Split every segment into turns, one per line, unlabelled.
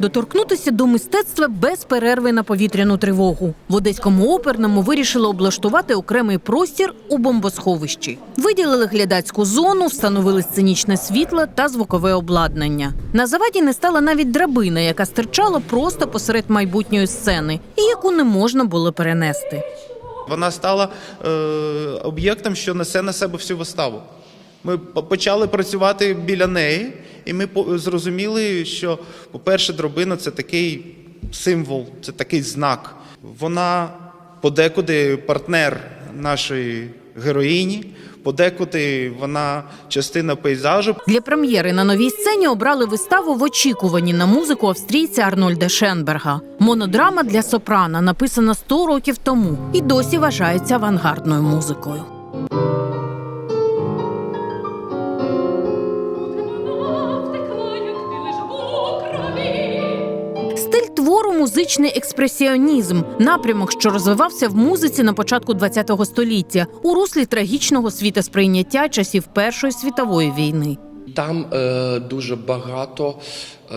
доторкнутися до мистецтва без перерви на повітряну тривогу. В одеському оперному вирішили облаштувати окремий простір у бомбосховищі. Виділили глядацьку зону, встановили сценічне світло та звукове обладнання. На заваді не стала навіть драбина, яка стирчала просто посеред майбутньої сцени, і яку не можна було перенести.
Вона стала е, об'єктом, що несе на себе всю виставу. Ми почали працювати біля неї, і ми зрозуміли, що, по-перше, дробина це такий символ, це такий знак. Вона подекуди партнер нашої героїні, подекуди вона частина пейзажу.
Для прем'єри на новій сцені обрали виставу в очікуванні на музику австрійця Арнольда Шенберга. Монодрама для сопрано написана 100 років тому і досі вважається авангардною музикою. Твору музичний експресіонізм, напрямок, що розвивався в музиці на початку ХХ століття у руслі трагічного світосприйняття часів Першої світової війни.
Там е, дуже багато е,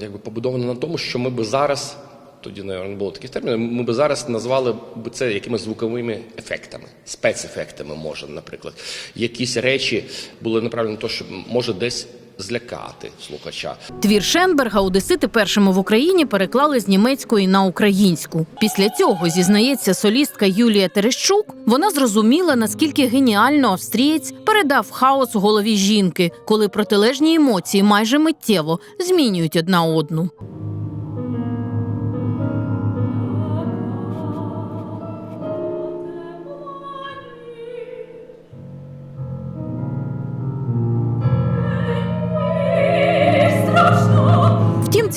якби побудовано на тому, що ми би зараз, тоді не було таких термінів, ми би зараз назвали б це якимись звуковими ефектами, спецефектами, може, наприклад. Якісь речі були направлені на те, що може десь злякати слухача.
Твір Шенберга Одесити першими в Україні переклали з німецької на українську. Після цього зізнається солістка Юлія Терещук. Вона зрозуміла, наскільки геніально австрієць передав хаос у голові жінки, коли протилежні емоції майже миттєво змінюють одна одну.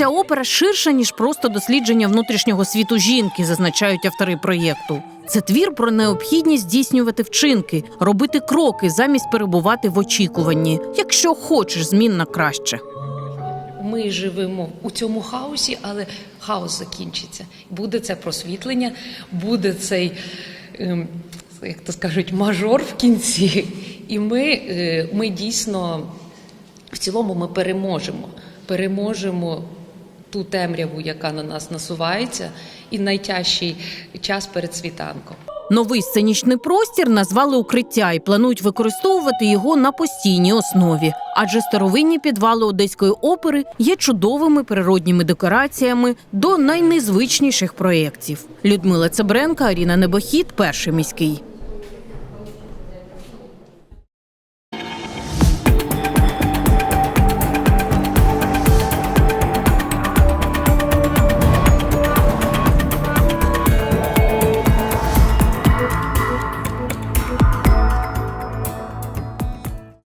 Ця опера ширша ніж просто дослідження внутрішнього світу жінки, зазначають автори проєкту. Це твір про необхідність здійснювати вчинки, робити кроки замість перебувати в очікуванні, якщо хочеш змін на краще.
Ми живемо у цьому хаосі, але хаос закінчиться. Буде це просвітлення, буде цей, ем, як то скажуть, мажор в кінці. І ми, е, ми дійсно в цілому ми переможемо. Переможемо ту темряву, яка на нас насувається, і найтяжчий час перед світанком.
Новий сценічний простір назвали укриття і планують використовувати його на постійній основі, адже старовинні підвали одеської опери є чудовими природніми декораціями до найнезвичніших проєктів. Людмила Цебренка, Аріна Небохід, перший міський.